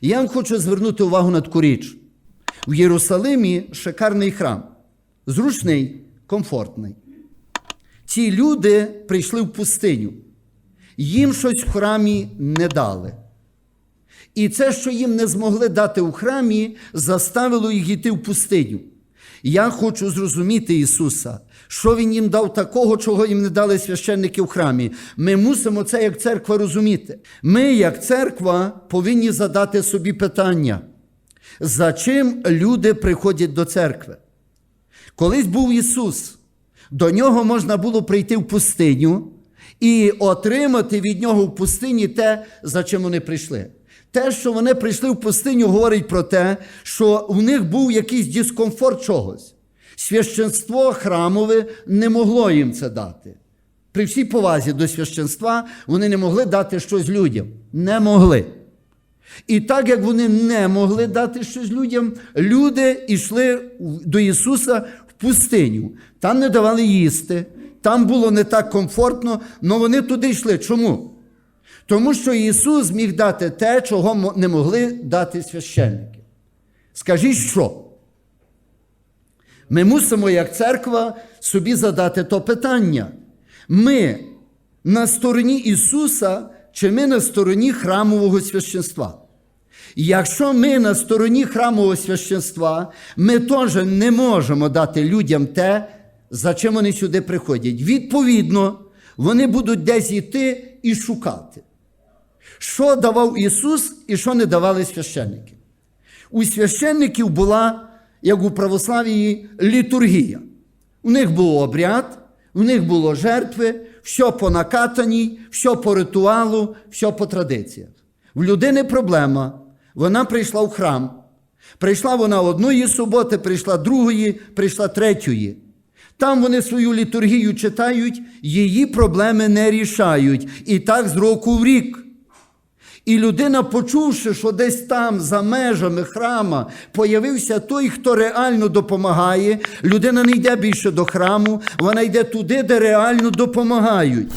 Я вам хочу звернути увагу на таку річ. В Єрусалимі шикарний храм, зручний, комфортний. Ці люди прийшли в пустиню, їм щось в храмі не дали. І це, що їм не змогли дати у храмі, заставило їх йти в пустиню. Я хочу зрозуміти Ісуса, що Він їм дав такого, чого їм не дали священники в храмі. Ми мусимо це як церква розуміти. Ми, як церква, повинні задати собі питання, за чим люди приходять до церкви. Колись був Ісус, до нього можна було прийти в пустиню і отримати від нього в пустині те, за чим вони прийшли. Те, що вони прийшли в пустиню, говорить про те, що в них був якийсь дискомфорт чогось. Священство храмове не могло їм це дати. При всій повазі до священства вони не могли дати щось людям. Не могли. І так як вони не могли дати щось людям, люди йшли до Ісуса в пустиню. Там не давали їсти, там було не так комфортно, але вони туди йшли. Чому? Тому що Ісус міг дати те, чого не могли дати священники. Скажіть що? Ми мусимо, як церква, собі задати то питання. Ми на стороні Ісуса чи ми на стороні храмового священства? Якщо ми на стороні храмового священства, ми теж не можемо дати людям те, за чим вони сюди приходять. Відповідно, вони будуть десь йти і шукати. Що давав Ісус і що не давали священники? У священників була, як у православії, літургія. У них був обряд, у них було жертви, все по накатаній, все по ритуалу, все по традиціях. В людини проблема. Вона прийшла в храм. Прийшла вона одної суботи, прийшла другої, прийшла третьої. Там вони свою літургію читають, її проблеми не рішають. І так з року в рік. І людина, почувши, що десь там, за межами храма, появився той, хто реально допомагає, людина не йде більше до храму, вона йде туди, де реально допомагають.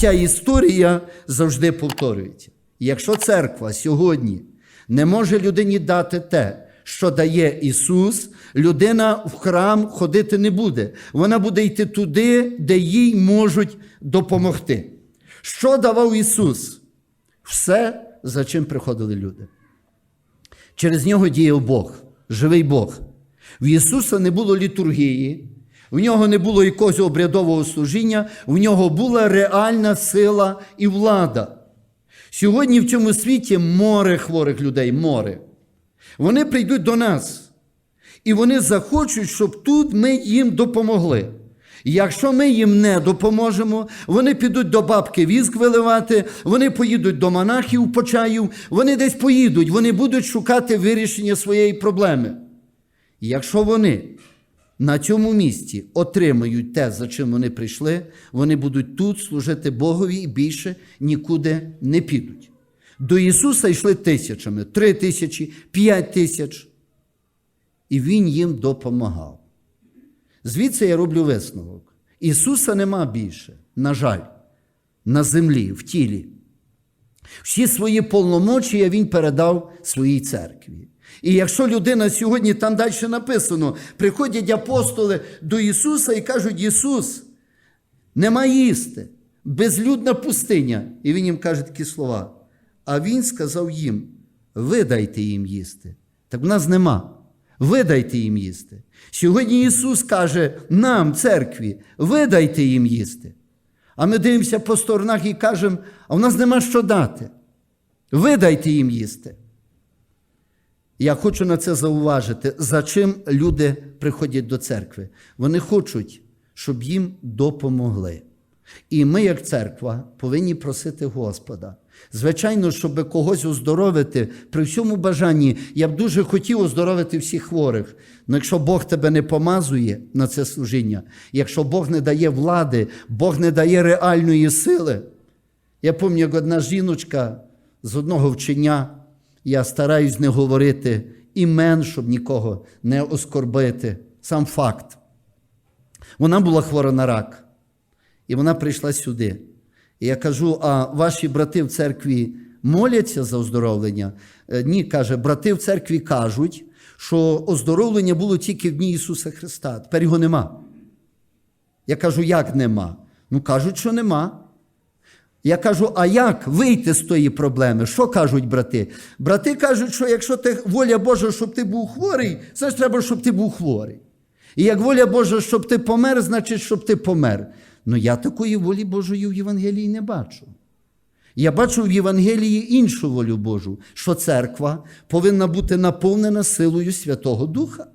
Ця історія завжди повторюється. Якщо церква сьогодні не може людині дати те, що дає Ісус, людина в храм ходити не буде. Вона буде йти туди, де їй можуть допомогти. Що давав Ісус? Все, за чим приходили люди. Через нього діяв Бог, живий Бог. В Ісуса не було літургії, в нього не було якогось обрядового служіння, в нього була реальна сила і влада. Сьогодні в цьому світі море хворих людей, море. Вони прийдуть до нас, і вони захочуть, щоб тут ми їм допомогли. Якщо ми їм не допоможемо, вони підуть до бабки віск виливати, вони поїдуть до монахів почаїв, вони десь поїдуть, вони будуть шукати вирішення своєї проблеми. Якщо вони на цьому місці отримають те, за чим вони прийшли, вони будуть тут служити Богові і більше нікуди не підуть. До Ісуса йшли тисячами, три тисячі, п'ять тисяч. І Він їм допомагав. Звідси я роблю висновок. Ісуса нема більше, на жаль, на землі, в тілі. Всі свої повномочія Він передав своїй церкві. І якщо людина сьогодні там далі написано, приходять апостоли до Ісуса і кажуть: Ісус, нема їсти, безлюдна пустиня. І Він їм каже такі слова. А Він сказав їм: ви дайте їм їсти. Так в нас нема. Ви дайте їм їсти. Сьогодні Ісус каже нам, церкві, ви дайте їм їсти. А ми дивимося по сторонах і кажемо, а в нас нема що дати. Ви дайте їм їсти. Я хочу на це зауважити, за чим люди приходять до церкви. Вони хочуть, щоб їм допомогли. І ми, як церква, повинні просити Господа. Звичайно, щоб когось оздоровити, при всьому бажанні, я б дуже хотів оздоровити всіх хворих. Але якщо Бог тебе не помазує на це служіння, якщо Бог не дає влади, Бог не дає реальної сили. Я пам'ятаю, як одна жіночка з одного вчення, я стараюсь не говорити імен, щоб нікого не оскорбити. Сам факт. Вона була хвора на рак. І вона прийшла сюди. І я кажу: а ваші брати в церкві моляться за оздоровлення. Е, Ні, каже, брати в церкві кажуть, що оздоровлення було тільки в дні Ісуса Христа. Тепер його нема. Я кажу, як нема? Ну, кажуть, що нема. Я кажу, а як вийти з тої проблеми? Що кажуть брати? Брати кажуть, що якщо ти воля Божа, щоб ти був хворий, значить треба, щоб ти був хворий. І як воля Божа, щоб ти помер, значить, щоб ти помер. Ну я такої волі Божої в Євангелії не бачу. Я бачу в Євангелії іншу волю Божу, що церква повинна бути наповнена силою Святого Духа.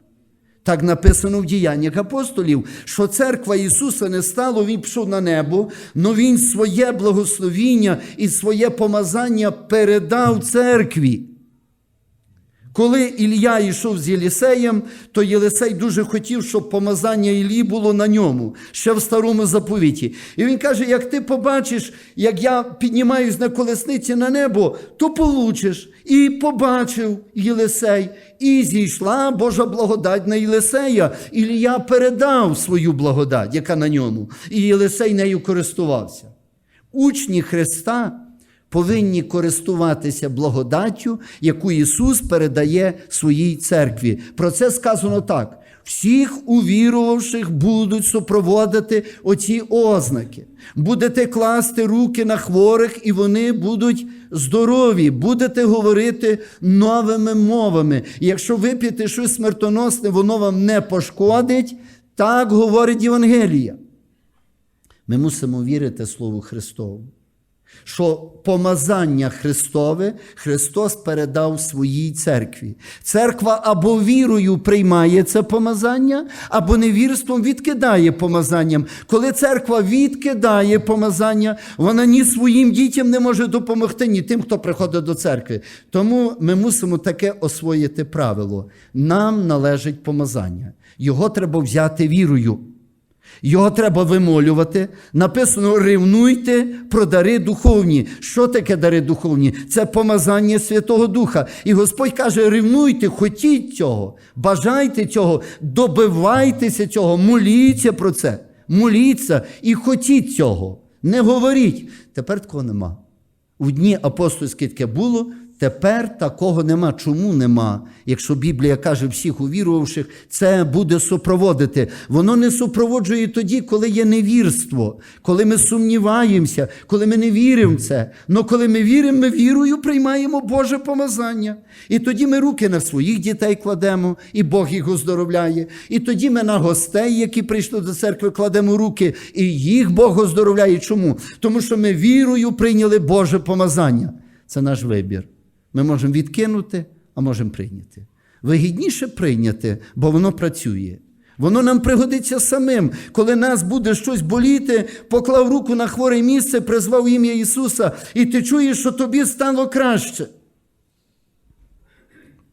Так написано в діяннях апостолів, що церква Ісуса не стало, Він пішов на небо, але Він своє благословіння і своє помазання передав церкві. Коли Ілля йшов з Єлісеєм, то Єлисей дуже хотів, щоб помазання Іллі було на ньому, ще в старому заповіті. І він каже: як ти побачиш, як я піднімаюсь на колесниці на небо, то получиш. І побачив Єлисей, і зійшла Божа благодать на Єлисея. Ілля передав свою благодать, яка на ньому, і Єлисей нею користувався. Учні Христа повинні користуватися благодаттю, яку Ісус передає своїй церкві. Про це сказано так: всіх увірувавших будуть супроводити оці ознаки. Будете класти руки на хворих, і вони будуть здорові, будете говорити новими мовами. І якщо вип'єте щось смертоносне, воно вам не пошкодить. Так говорить Євангелія. Ми мусимо вірити Слову Христову що помазання Христове Христос передав своїй церкві. Церква або вірою приймає це помазання, або невірством відкидає помазанням. Коли церква відкидає помазання, вона ні своїм дітям не може допомогти, ні тим, хто приходить до церкви. Тому ми мусимо таке освоїти правило. Нам належить помазання. Його треба взяти вірою. Його треба вимолювати. Написано: ревнуйте про дари духовні. Що таке дари духовні? Це помазання Святого Духа. І Господь каже: ревнуйте, хотіть цього, бажайте цього, добивайтеся цього, моліться про це, моліться і хотіть цього. Не говоріть. Тепер такого нема. У дні апостольське таке було, тепер такого нема. Чому нема? Якщо Біблія каже всіх увірувавших, це буде супроводити. Воно не супроводжує тоді, коли є невірство, коли ми сумніваємося, коли ми не віримо в це. Но коли ми віримо, ми вірою приймаємо Боже помазання. І тоді ми руки на своїх дітей кладемо, і Бог їх оздоровляє. І тоді ми на гостей, які прийшли до церкви, кладемо руки, і їх Бог оздоровляє. Чому? Тому що ми вірою прийняли Боже помазання. Це наш вибір. Ми можемо відкинути, а можемо прийняти. Вигідніше прийняти, бо воно працює. Воно нам пригодиться самим. Коли нас буде щось боліти, поклав руку на хворе місце, призвав ім'я Ісуса, і ти чуєш, що тобі стало краще.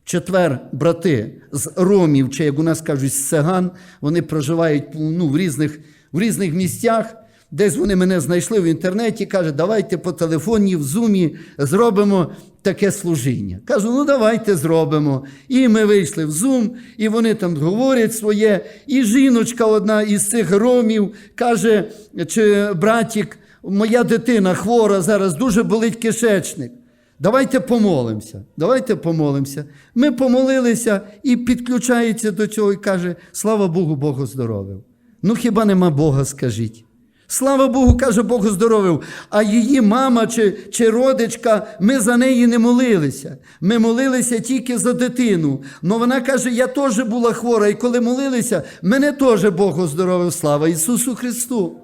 Четвер брати з Ромів, чи як у нас кажуть, з Сеган, вони проживають ну, в, різних, в різних місцях. Десь вони мене знайшли в інтернеті, каже, давайте по телефоні, в зумі зробимо таке служіння. Кажу, ну давайте зробимо. І ми вийшли в зум, і вони там говорять своє. І жіночка одна із цих ромів каже, чи братік, моя дитина хвора, зараз дуже болить кишечник. Давайте помолимося. Давайте помолимося. Ми помолилися і підключається до цього і каже: слава Богу, Бог оздоровив. Ну хіба нема Бога, скажіть? Слава Богу, каже, Бог оздоровив. А її мама чи, чи родичка, ми за неї не молилися. Ми молилися тільки за дитину. Но вона каже, я теж була хвора, і коли молилися, мене теж Бог оздоровив. Слава Ісусу Христу.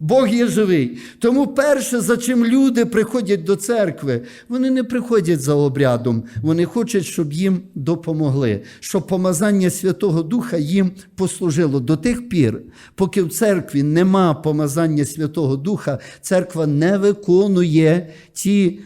Бог є живий. Тому перше, за чим люди приходять до церкви, вони не приходять за обрядом, вони хочуть, щоб їм допомогли, щоб помазання Святого Духа їм послужило до тих пір, поки в церкві нема помазання Святого Духа, церква не виконує ті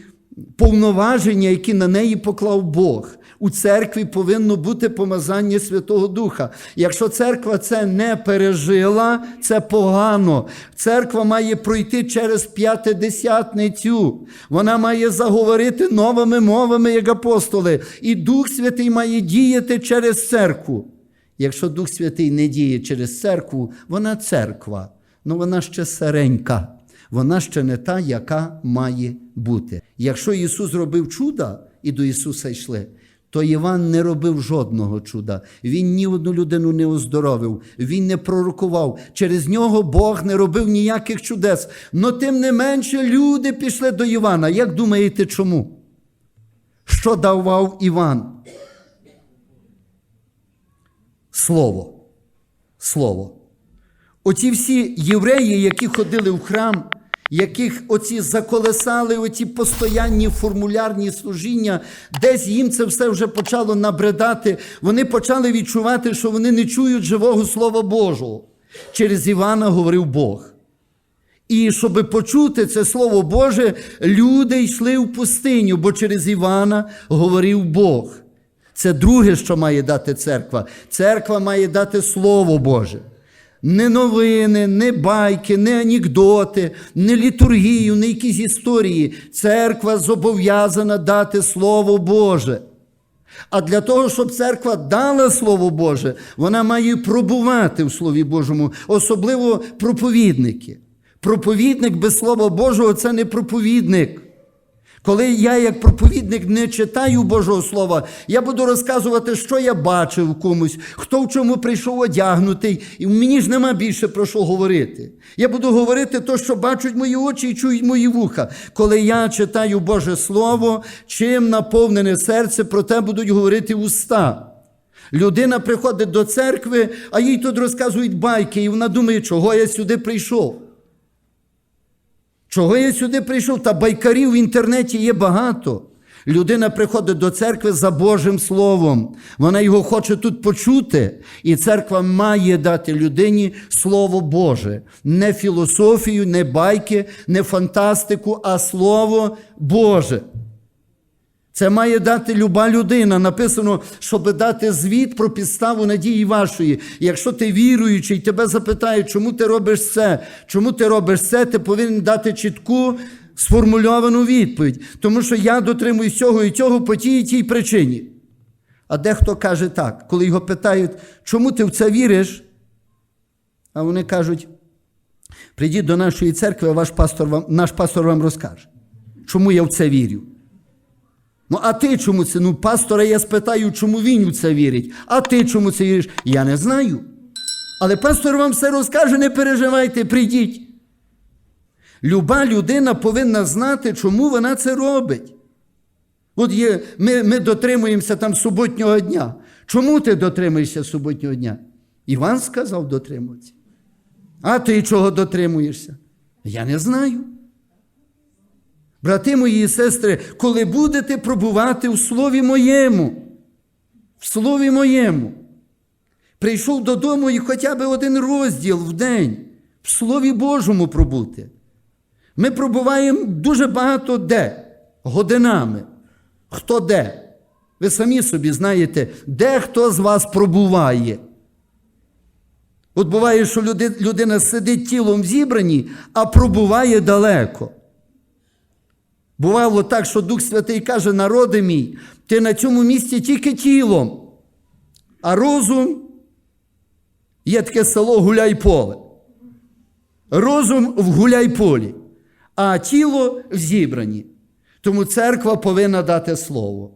повноваження, які на неї поклав Бог. У церкві повинно бути помазання Святого Духа. Якщо церква це не пережила, це погано. Церква має пройти через п'ятидесятницю. Вона має заговорити новими мовами, як апостоли. І Дух Святий має діяти через церкву. Якщо Дух Святий не діє через церкву, вона церква, але вона ще старенька. Вона ще не та, яка має бути. Якщо Ісус робив чуда і до Ісуса йшли, то Іван не робив жодного чуда. Він ні одну людину не оздоровив, він не пророкував. Через нього Бог не робив ніяких чудес. Но тим не менше люди пішли до Івана. Як думаєте, чому? Що давав Іван? Слово. Слово. Оці всі євреї, які ходили в храм, яких оці заколесали, оці постоянні формулярні служіння, десь їм це все вже почало набридати. Вони почали відчувати, що вони не чують живого Слова Божого. Через Івана говорив Бог. І щоб почути це Слово Боже, люди йшли в пустиню, бо через Івана говорив Бог. Це друге, що має дати церква. Церква має дати Слово Боже. Не новини, не байки, не анекдоти, не літургію, не якісь історії. Церква зобов'язана дати Слово Боже. А для того, щоб церква дала Слово Боже, вона має пробувати в Слові Божому, особливо проповідники. Проповідник без Слова Божого це не проповідник. Коли я, як проповідник, не читаю Божого Слова, я буду розказувати, що я бачив комусь, хто в чому прийшов одягнутий, і мені ж нема більше про що говорити. Я буду говорити те, що бачать мої очі і чують мої вуха. Коли я читаю Боже Слово, чим наповнене серце, про те будуть говорити уста. Людина приходить до церкви, а їй тут розказують байки, і вона думає, чого я сюди прийшов. Чого я сюди прийшов? Та байкарів в інтернеті є багато. Людина приходить до церкви за Божим Словом. Вона його хоче тут почути. І церква має дати людині Слово Боже. Не філософію, не байки, не фантастику, а Слово Боже. Це має дати люба людина. Написано, щоб дати звіт про підставу надії вашої. Якщо ти віруючий, тебе запитають, чому ти робиш це, чому ти робиш це, ти повинен дати чітку сформульовану відповідь. Тому що я дотримуюсь цього і цього по тій і тій причині. А дехто каже так, коли його питають, чому ти в це віриш? А вони кажуть: прийдіть до нашої церкви, а ваш пастор вам, наш пастор вам розкаже, чому я в це вірю. Ну, а ти чому це? Ну, пастора я спитаю, чому він у це вірить. А ти чому це віриш? Я не знаю. Але пастор вам все розкаже, не переживайте, прийдіть. Люба людина повинна знати, чому вона це робить. От є, ми, ми дотримуємося там суботнього дня. Чому ти дотримуєшся суботнього дня? Іван сказав дотримуватися. А ти чого дотримуєшся? Я не знаю. Брати мої і сестри, коли будете пробувати в Слові моєму, в Слові моєму, прийшов додому і хоча б один розділ в день в Слові Божому пробути. Ми пробуваємо дуже багато де, годинами. Хто де? Ви самі собі знаєте, де хто з вас пробуває. От буває, що людина сидить тілом в зібранні, а пробуває далеко. Бувало так, що Дух Святий каже, народи мій, ти на цьому місці тільки тілом, а розум є таке село Гуляйполе. Розум в Гуляйполі, а тіло в зібранні. Тому церква повинна дати слово.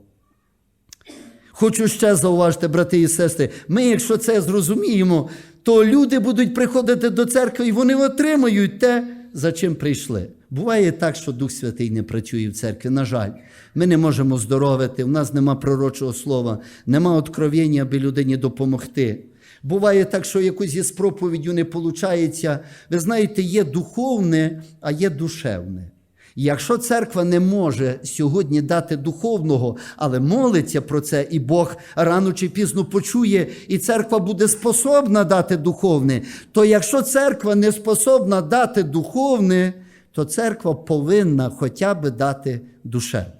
Хочу ще зауважити, брати і сестри, ми, якщо це зрозуміємо, то люди будуть приходити до церкви і вони отримають те, за чим прийшли. Буває так, що Дух Святий не працює в церкві. На жаль, ми не можемо здоровити, в нас нема пророчого слова, нема откровення, аби людині допомогти. Буває так, що якось із проповіддю не виходить. Ви знаєте, є духовне, а є душевне. Якщо церква не може сьогодні дати духовного, але молиться про це, і Бог рано чи пізно почує, і церква буде способна дати духовне, то якщо церква не способна дати духовне, то церква повинна хоча б дати душевне.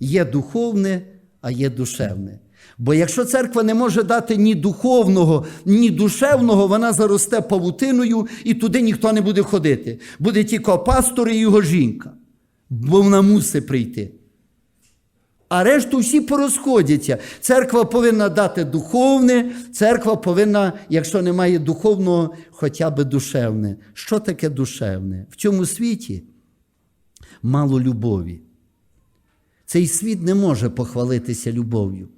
Є духовне, а є душевне. Бо якщо церква не може дати ні духовного, ні душевного, вона заросте павутиною і туди ніхто не буде ходити. Буде тільки пастор і його жінка, бо вона мусить прийти. А решту всі порозходяться. Церква повинна дати духовне, церква повинна, якщо немає духовного, хоча б душевне. Що таке душевне? В цьому світі мало любові. Цей світ не може похвалитися любов'ю.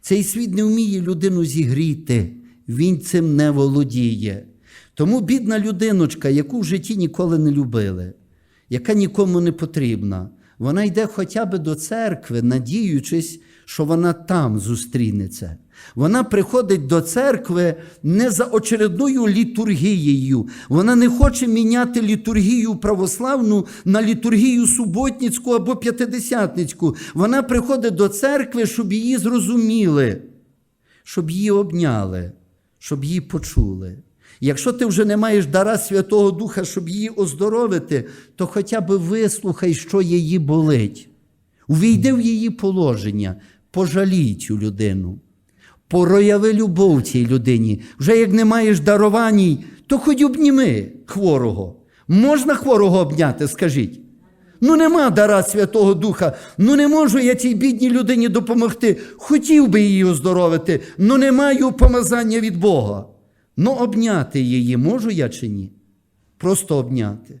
Цей світ не вміє людину зігріти, він цим не володіє. Тому бідна людиночка, яку в житті ніколи не любили, яка нікому не потрібна, вона йде хоча б до церкви, надіючись, що вона там зустрінеться. Вона приходить до церкви не за очередною літургією. Вона не хоче міняти літургію православну на літургію суботницьку або п'ятидесятницьку. Вона приходить до церкви, щоб її зрозуміли, щоб її обняли, щоб її почули. Якщо ти вже не маєш дара Святого Духа, щоб її оздоровити, то хоча б вислухай, що її болить. Увійди в її положення, пожалій цю людину, прояви любов цій людині. Вже як не маєш даруваній, то хоч обніми хворого. Можна хворого обняти, скажіть? Ну, нема дара Святого Духа, ну не можу я цій бідній людині допомогти. Хотів би її оздоровити, ну не маю помазання від Бога. Ну, обняти її можу я чи ні? Просто обняти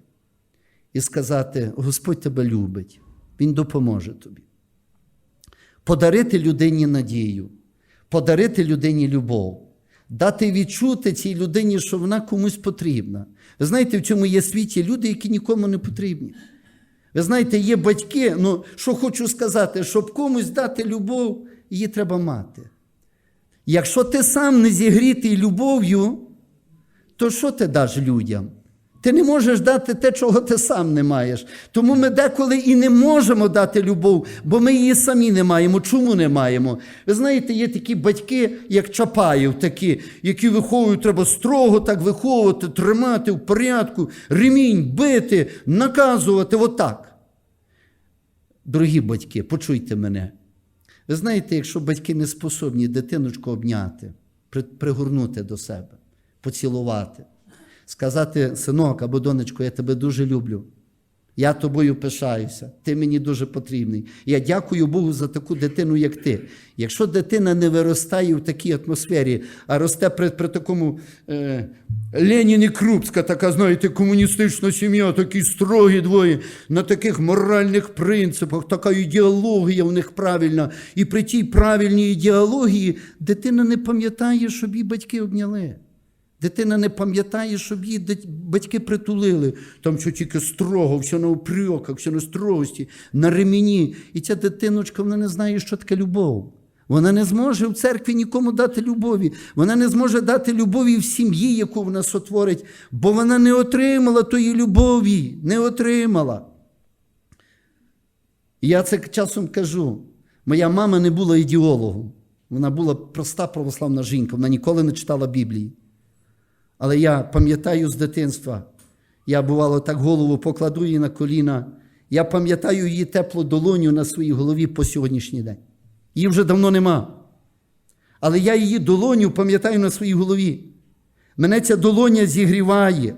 і сказати: Господь тебе любить, Він допоможе тобі. Подарити людині надію, подарити людині любов, дати відчути цій людині, що вона комусь потрібна. Ви знаєте, в цьому є світі люди, які нікому не потрібні. Ви знаєте, є батьки, ну що хочу сказати, щоб комусь дати любов, її треба мати. Якщо ти сам не зігрітий любов'ю, то що ти даш людям? Ти не можеш дати те, чого ти сам не маєш. Тому ми деколи і не можемо дати любов, бо ми її самі не маємо. Чому не маємо? Ви знаєте, є такі батьки, як Чапаєв, такі, які виховують, треба строго так виховувати, тримати в порядку, ремінь, бити, наказувати отак. Дорогі батьки, почуйте мене. Ви знаєте, якщо батьки не способні дитиночку обняти, при- пригорнути до себе, поцілувати, сказати, синок або донечко, я тебе дуже люблю. Я тобою пишаюся, ти мені дуже потрібний. Я дякую Богу за таку дитину, як ти. Якщо дитина не виростає в такій атмосфері, а росте при, при такому е, Ленін і Крупська, така, знаєте, комуністична сім'я, такі строгі двоє, на таких моральних принципах, така ідеологія в них правильна. І при тій правильній ідеології дитина не пам'ятає, щоб її батьки обняли. Дитина не пам'ятає, щоб її батьки притулили. Там що тільки строго, все на упреках, все на строгості, на ремені. І ця дитиночка вона не знає, що таке любов. Вона не зможе в церкві нікому дати любові. Вона не зможе дати любові в сім'ї, яку вона сотворить, бо вона не отримала тої любові, не отримала. Я це часом кажу. Моя мама не була ідеологом. Вона була проста православна жінка, вона ніколи не читала Біблії. Але я пам'ятаю з дитинства, я бувало так голову покладу її на коліна. Я пам'ятаю її теплу долоню на своїй голові по сьогоднішній день. Її вже давно нема. Але я її долоню пам'ятаю на своїй голові. Мене ця долоня зігріває.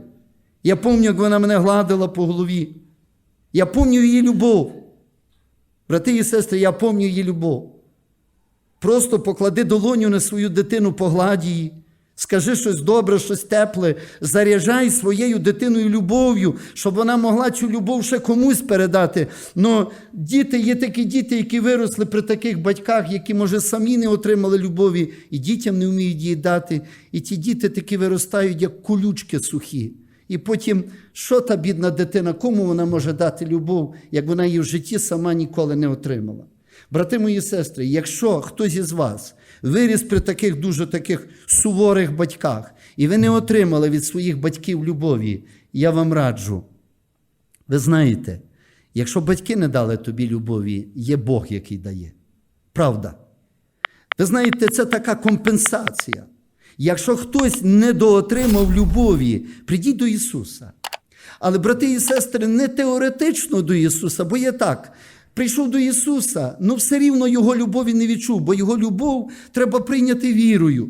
Я пам'ятаю, як вона мене гладила по голові. Я пам'ятаю її любов. Брати і сестри, я пам'ятаю її любов. Просто поклади долоню на свою дитину, погладь її. Скажи щось добре, щось тепле, заряджай своєю дитиною любов'ю, щоб вона могла цю любов ще комусь передати. Но діти є такі діти, які виросли при таких батьках, які, може, самі не отримали любові, і дітям не вміють її дати. І ті діти такі виростають, як колючки сухі. І потім, що та бідна дитина, кому вона може дати любов, як вона її в житті сама ніколи не отримала. Брати мої сестри, якщо хтось із вас виріс при таких дуже таких суворих батьках, і ви не отримали від своїх батьків любові, я вам раджу. Ви знаєте, якщо батьки не дали тобі любові, є Бог, який дає. Правда. Ви знаєте, це така компенсація. Якщо хтось недоотримав любові, прийдіть до Ісуса. Але, брати і сестри, не теоретично до Ісуса, бо є так. Прийшов до Ісуса, але все рівно Його любові не відчув, бо Його любов треба прийняти вірою.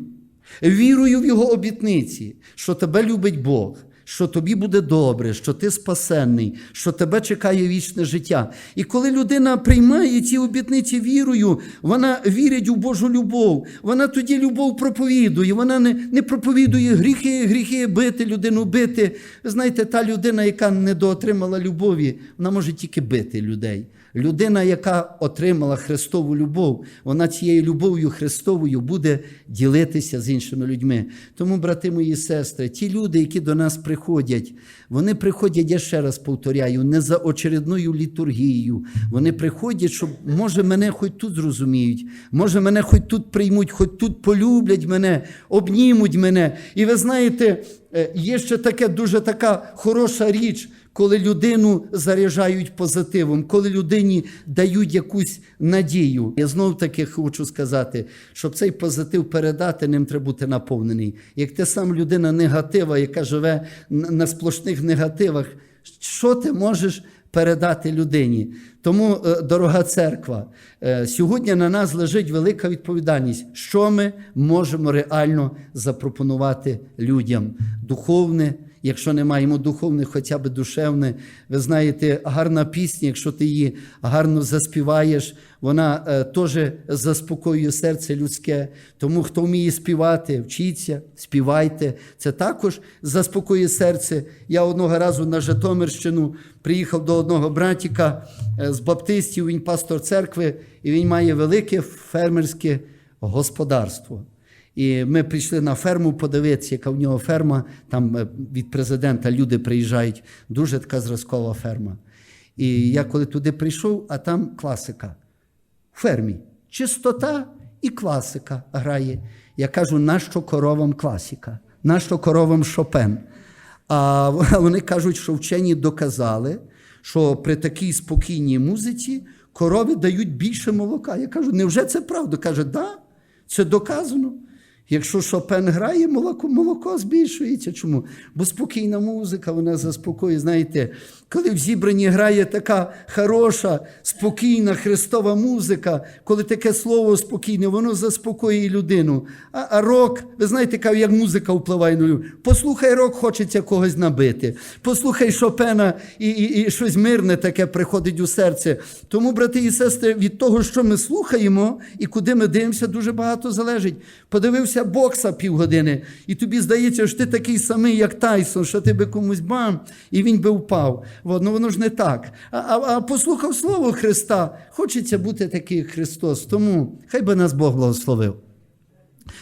Вірою в Його обітниці, що тебе любить Бог, що тобі буде добре, що ти спасенний, що тебе чекає вічне життя. І коли людина приймає ці обітниці вірою, вона вірить у Божу любов. Вона тоді любов проповідує. Вона не, не проповідує гріхи, гріхи бити, людину бити. Знаєте, та людина, яка недоотримала любові, вона може тільки бити людей. Людина, яка отримала Христову любов, вона цією любов'ю Христовою буде ділитися з іншими людьми. Тому, брати мої сестри, ті люди, які до нас приходять, вони приходять, я ще раз повторяю, не за очередною літургією. Вони приходять, щоб може мене хоч тут зрозуміють, може мене хоч тут приймуть, хоч тут полюблять мене, обнімуть мене. І ви знаєте, е, є ще таке дуже така хороша річ коли людину заряджають позитивом, коли людині дають якусь надію. Я знов таки хочу сказати, щоб цей позитив передати, ним треба бути наповнений. Як ти сам людина негатива, яка живе на на сплошних негативах, що ти можеш передати людині? Тому, е, дорога церква, е, сьогодні на нас лежить велика відповідальність, що ми можемо реально запропонувати людям духовне. Якщо не маємо духовне, хоча б душевне, ви знаєте, гарна пісня, якщо ти її гарно заспіваєш, вона е, теж заспокоює серце людське. Тому хто вміє співати, вчіться, співайте. Це також заспокоює серце. Я одного разу на Житомирщину приїхав до одного братіка е, з баптистів, він пастор церкви, і він має велике фермерське господарство. І ми прийшли на ферму подивитися, яка в нього ферма. Там е, від президента люди приїжджають. Дуже така зразкова ферма. І я коли туди прийшов, а там класика. В фермі. Чистота і класика грає. Я кажу, нащо коровам класика? Нащо коровам Шопен? А вони кажуть, що вчені доказали, що при такій спокійній музиці корови дають більше молока. Я кажу, невже це правда? Каже, да, це доказано. Якщо Шопен грає, молоко молоко збільшується. Чому? Бо спокійна музика, вона заспокоює. Знаєте, коли в зібранні грає така хороша, спокійна Христова музика, коли таке слово спокійне, воно заспокоює людину. А, а рок, ви знаєте, як музика впливає на людину. Послухай рок, хочеться когось набити. Послухай Шопена і, і, і щось мирне таке приходить у серце. Тому, брати і сестри, від того, що ми слухаємо і куди ми дивимося, дуже багато залежить. Подивився бокса півгодини, і тобі здається, що ти такий самий, як Тайсон, що ти би комусь бам, і він би впав. От, ну воно ж не так. А, а, а послухав Слово Христа, хочеться бути такий як Христос. Тому хай би нас Бог благословив.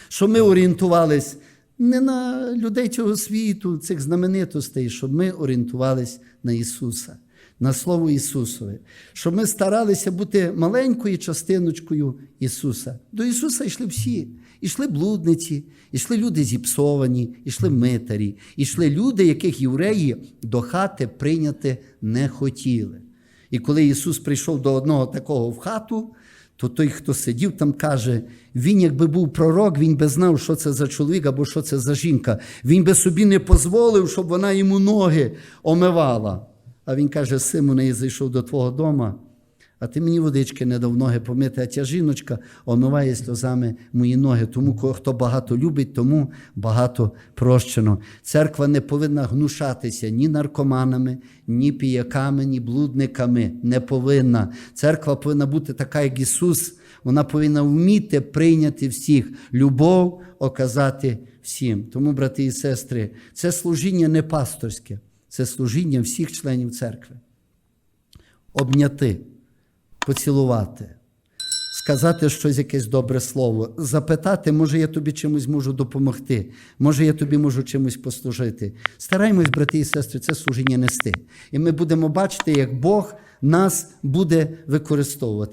Щоб ми орієнтувались не на людей цього світу, цих знаменитостей, щоб ми орієнтувались на Ісуса, на Слово Ісусове, щоб ми старалися бути маленькою частиночкою Ісуса. До Ісуса йшли всі. Ішли блудниці, ішли люди зіпсовані, ішли митарі, ішли люди, яких євреї до хати прийняти не хотіли. І коли Ісус прийшов до одного такого в хату, то той, хто сидів там, каже: він, якби був пророк, він би знав, що це за чоловік або що це за жінка. Він би собі не дозволив, щоб вона йому ноги омивала. А він каже: Симоне, я зайшов до твого дома, а ти мені водички не дав ноги помити, а ця жіночка омиває сльозами мої ноги. Тому хто багато любить, тому багато прощено. Церква не повинна гнушатися ні наркоманами, ні піяками, ні блудниками. Не повинна. Церква повинна бути така, як Ісус. Вона повинна вміти прийняти всіх, любов оказати всім. Тому, брати і сестри, це служіння не пасторське, це служіння всіх членів церкви. Обняти поцілувати, сказати щось якесь добре слово, запитати, може, я тобі чимось можу допомогти, може, я тобі можу чимось послужити. Стараємось, брати і сестри, це служіння нести. І ми будемо бачити, як Бог нас буде використовувати.